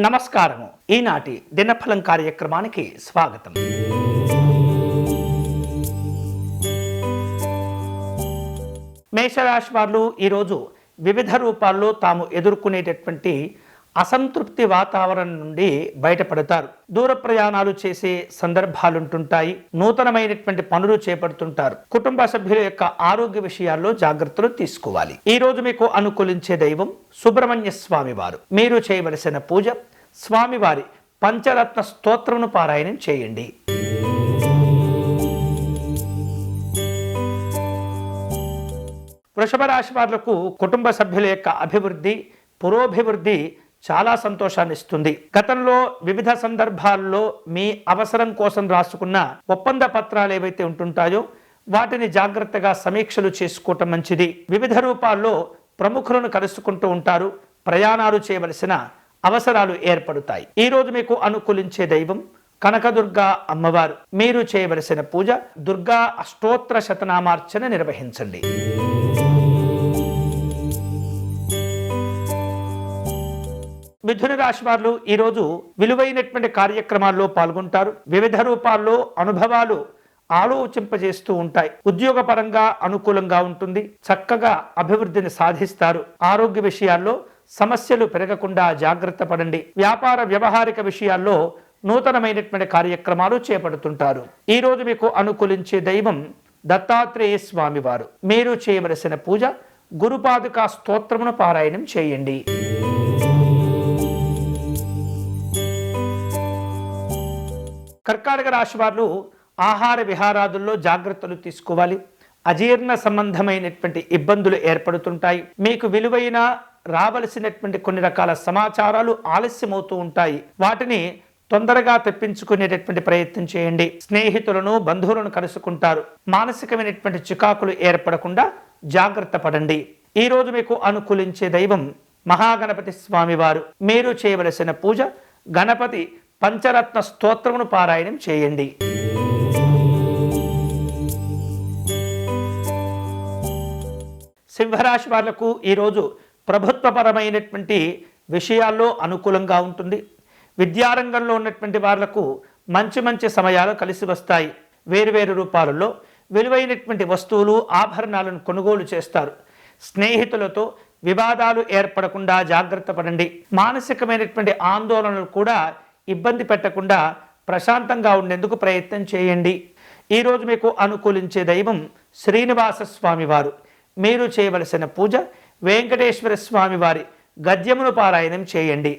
నమస్కారము. ఈనాటి దినఫలం కార్యక్రమానికి స్వాగతం. మేషరాశి వారు ఈరోజు వివిధ రూపాల్లో తాము ఎదుర్కొనేటటువంటి అసంతృప్తి వాతావరణం నుండి బయటపడతారు. దూర ప్రయాణాలు చేసే సందర్భాలుంటుంటాయి. నూతనమైనటువంటి పనులు చేపడుతుంటారు. కుటుంబ సభ్యుల యొక్క ఆరోగ్య విషయాల్లో జాగ్రత్తలు తీసుకోవాలి. ఈ రోజు మీకు అనుకూలించే దైవం సుబ్రహ్మణ్య స్వామి వారు మీరు చేయవలసిన పూజ స్వామివారి పంచరత్న స్తోత్రమును పారాయణం చేయండి. వృషభ రాశి వారులకు కుటుంబ సభ్యుల యొక్క అభివృద్ధి పురోభివృద్ధి చాలా సంతోషాన్ని ఇస్తుంది గతంలో వివిధ సందర్భాల్లో మీ అవసరం కోసం రాసుకున్న ఒప్పంద పత్రాలు ఏవైతే ఉంటుంటాయో వాటిని జాగ్రత్తగా సమీక్షలు చేసుకోవటం మంచిది. వివిధ రూపాల్లో ప్రముఖులను కలుసుకుంటూ ఉంటారు. ప్రయాణాలు చేయవలసిన అవసరాలు ఏర్పడతాయి. ఈరోజు మీకు అనుకూలించే దైవం కనకదుర్గా అమ్మవారు. మీరు చేయవలసిన పూజ దుర్గా అష్టోత్తర శతనామార్చన నిర్వహించండి. మిథున రాశి వారు ఈరోజు విలువైనటువంటి కార్యక్రమాల్లో పాల్గొంటారు. వివిధ రూపాల్లో అనుభవాలు ఆలోచింపజేస్తూ ఉంటాయి. ఉద్యోగపరంగా అనుకూలంగా ఉంటుంది. చక్కగా అభివృద్ధిని సాధిస్తారు. ఆరోగ్య విషయాల్లో సమస్యలు పెరగకుండా జాగ్రత్త పడండి. వ్యాపార వ్యవహారిక విషయాల్లో నూతనమైనటువంటి కార్యక్రమాలు చేపడుతుంటారు. ఈరోజు మీకు అనుకూలించే దైవం దత్తాత్రేయ స్వామివారు మీరు చేయవలసిన పూజ గురుపాదుకా స్తోత్రమును పారాయణం చేయండి. కర్కాటక రాశి వారు ఆహార విహారాదుల్లో జాగ్రత్తలు తీసుకోవాలి. అజీర్ణ సంబంధమైనటువంటి ఇబ్బందులు ఏర్పడుతుంటాయి. మీకు విలువైన రావలసినటువంటి కొన్ని రకాల సమాచారాలు ఆలస్యమవుతూ ఉంటాయి. వాటిని తొందరగా తెప్పించుకునేటటువంటి ప్రయత్నం చేయండి. స్నేహితులను బంధువులను కలుసుకుంటారు. మానసికమైనటువంటి చికాకులు ఏర్పడకుండా జాగ్రత్త పడండి. ఈరోజు మీకు అనుకూలించే దైవం మహాగణపతి స్వామివారు. మీరు చేయవలసిన పూజ గణపతి పంచరత్న స్తోత్రమును పారాయణం చేయండి. సింహరాశి వాళ్ళకు ఈరోజు ప్రభుత్వపరమైనటువంటి విషయాల్లో అనుకూలంగా ఉంటుంది. విద్యారంగంలో ఉన్నటువంటి వాళ్ళకు మంచి మంచి సమయాలు కలిసి వస్తాయి. వేరువేరు రూపాలలో విలువైనటువంటి వస్తువులు ఆభరణాలను కొనుగోలు చేస్తారు. స్నేహితులతో వివాదాలు ఏర్పడకుండా జాగ్రత్త పడండి. మానసికమైనటువంటి ఆందోళనలు కూడా ఇబ్బంది పెట్టకుండా ప్రశాంతంగా ఉండేందుకు ప్రయత్నం చేయండి. ఈరోజు మీకు అనుకూలించే దైవం శ్రీనివాస స్వామివారు. మీరు చేయవలసిన పూజ వెంకటేశ్వర స్వామివారి గద్యమును పారాయణం చేయండి.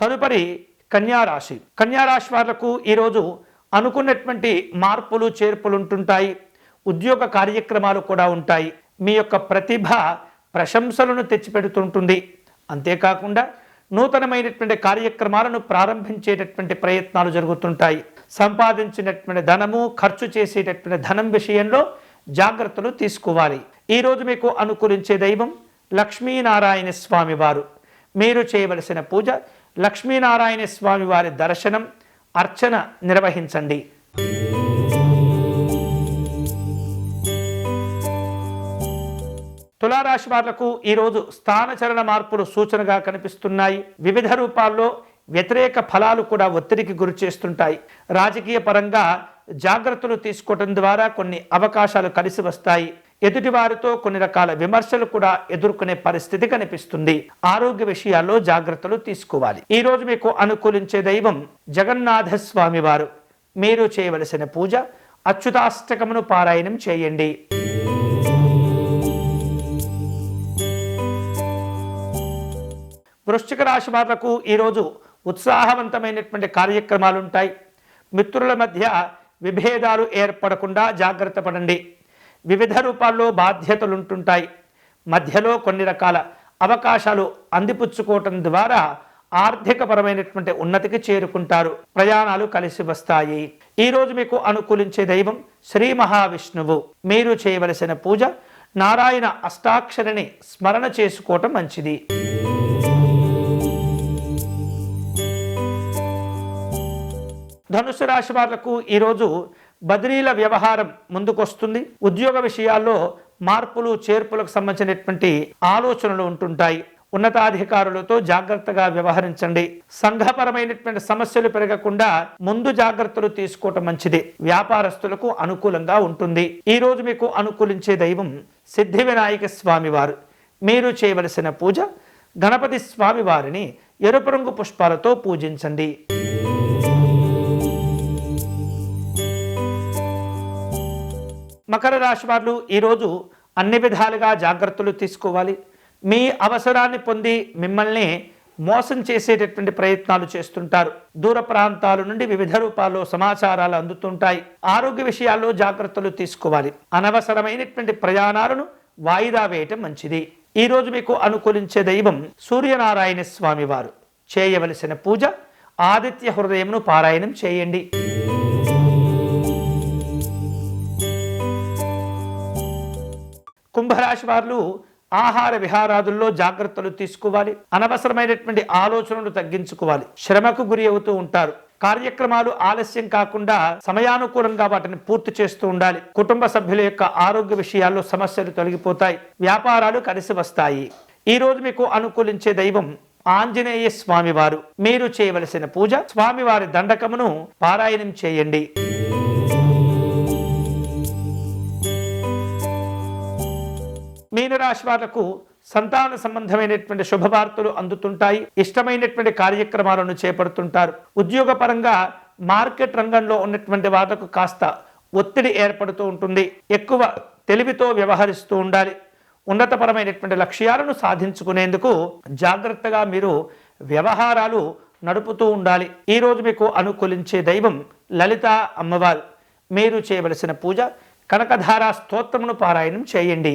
తదుపరి కన్యారాశి. కన్యారాశి వాళ్ళకు ఈరోజు అనుకున్నటువంటి మార్పులు చేర్పులు ఉంటుంటాయి. ఉద్యోగ కార్యక్రమాలు కూడా ఉంటాయి. మీ యొక్క ప్రతిభ ప్రశంసలను తెచ్చిపెడుతుంటుంది. అంతేకాకుండా నూతనమైనటువంటి కార్యక్రమాలను ప్రారంభించేటటువంటి ప్రయత్నాలు జరుగుతుంటాయి. సంపాదించినటువంటి ధనము ఖర్చు చేసేటటువంటి ధనం విషయంలో జాగ్రత్తలు తీసుకోవాలి. ఈరోజు మీకు అనుకూలించే దైవం లక్ష్మీనారాయణ స్వామి వారు. మీరు చేయవలసిన పూజ లక్ష్మీనారాయణ స్వామి వారి దర్శనం అర్చన నిర్వహించండి. తులారాశి వాళ్ళకు ఈరోజు స్థానచలన మార్పులు సూచనగా కనిపిస్తున్నాయి. వివిధ రూపాల్లో వ్యతిరేక ఫలాలు కూడా ఒత్తిడికి గురి చేస్తుంటాయి. రాజకీయ పరంగా జాగ్రత్తలు తీసుకోవటం ద్వారా కొన్ని అవకాశాలు కలిసి వస్తాయి. ఎదుటి వారితో కొన్ని రకాల విమర్శలు కూడా ఎదుర్కొనే పరిస్థితి కనిపిస్తుంది. ఆరోగ్య విషయాల్లో జాగ్రత్తలు తీసుకోవాలి. ఈరోజు మీకు అనుకూలించే దైవం జగన్నాథ స్వామి వారు. మీరు చేయవలసిన పూజ అచ్యుతాష్టకమును పారాయణం చేయండి. వృశ్చిక రాశి వాళ్ళకు ఈరోజు ఉత్సాహవంతమైనటువంటి కార్యక్రమాలు ఉంటాయి మిత్రుల మధ్య విభేదాలు ఏర్పడకుండా జాగ్రత్త పడండి. వివిధ రూపాల్లో బాధ్యతలు ఉంటుంటాయి మధ్యలో కొన్ని రకాల అవకాశాలు అందిపుచ్చుకోవటం ద్వారా ఆర్థికపరమైనటువంటి ఉన్నతికి చేరుకుంటారు. ప్రయాణాలు కలిసి వస్తాయి. ఈరోజు మీకు అనుకూలించే దైవం శ్రీ మహావిష్ణువు. మీరు చేయవలసిన పూజ నారాయణ అష్టాక్షరిని స్మరణ చేసుకోవటం మంచిది. ధనుసు రాశి వాళ్ళకు ఈరోజు బదిలీల వ్యవహారం ముందుకొస్తుంది. ఉద్యోగ విషయాల్లో మార్పులు చేర్పులకు సంబంధించినటువంటి ఆలోచనలు ఉంటుంటాయి. ఉన్నతాధికారులతో జాగ్రత్తగా వ్యవహరించండి. సంఘపరమైనటువంటి సమస్యలు పెరగకుండా ముందు జాగ్రత్తలు తీసుకోవటం మంచిది. వ్యాపారస్తులకు అనుకూలంగా ఉంటుంది. ఈరోజు మీకు అనుకూలించే దైవం సిద్ధి వినాయక స్వామివారు. మీరు చేయవలసిన పూజ గణపతి స్వామివారిని ఎరుపు రంగు పుష్పాలతో పూజించండి. మకర రాశి వాళ్ళు ఈరోజు అన్ని విధాలుగా జాగ్రత్తలు తీసుకోవాలి. మీ అవసరాన్ని పొంది మిమ్మల్ని మోసం చేసేటటువంటి ప్రయత్నాలు చేస్తుంటారు. దూర ప్రాంతాల నుండి వివిధ రూపాల్లో సమాచారాలు అందుతుంటాయి. ఆరోగ్య విషయాల్లో జాగ్రత్తలు తీసుకోవాలి. అనవసరమైనటువంటి ప్రయాణాలను వాయిదా వేయటం మంచిది. ఈ రోజు మీకు అనుకూలించే దైవం సూర్యనారాయణ స్వామి వారు. చేయవలసిన పూజ ఆదిత్య హృదయమును పారాయణం చేయండి. కుంభరాశి వారు ఆహార విహారాదుల్లో జాగ్రత్తలు తీసుకోవాలి. అనవసరమైనటువంటి ఆలోచనలు తగ్గించుకోవాలి. శ్రమకు గురి అవుతూ ఉంటారు. కార్యక్రమాలు ఆలస్యం కాకుండా సమయానుకూలంగా వాటిని పూర్తి చేస్తూ ఉండాలి. కుటుంబ సభ్యుల యొక్క ఆరోగ్య విషయాల్లో సమస్యలు తొలగిపోతాయి. వ్యాపారాలు కలిసి వస్తాయి. ఈ రోజు మీకు అనుకూలించే దైవం ఆంజనేయ స్వామివారు. మీరు చేయవలసిన పూజ స్వామివారి దండకమును పారాయణం చేయండి. మీనరాశి వాళ్ళకు సంతాన సంబంధమైనటువంటి శుభవార్తలు అందుతుంటాయి. ఇష్టమైనటువంటి కార్యక్రమాలను చేపడుతుంటారు. ఉద్యోగపరంగా మార్కెట్ రంగంలో ఉన్నటువంటి వాళ్ళకు కాస్త ఒత్తిడి ఏర్పడుతూ ఉంటుంది. ఎక్కువ తెలివితో వ్యవహరిస్తూ ఉండాలి. ఉన్నతపరమైనటువంటి లక్ష్యాలను సాధించుకునేందుకు జాగ్రత్తగా మీరు వ్యవహారాలు నడుపుతూ ఉండాలి. ఈరోజు మీకు అనుకూలించే దైవం లలిత అమ్మవారు. మీరు చేయవలసిన పూజ కనకధారా స్తోత్రమును పారాయణం చేయండి.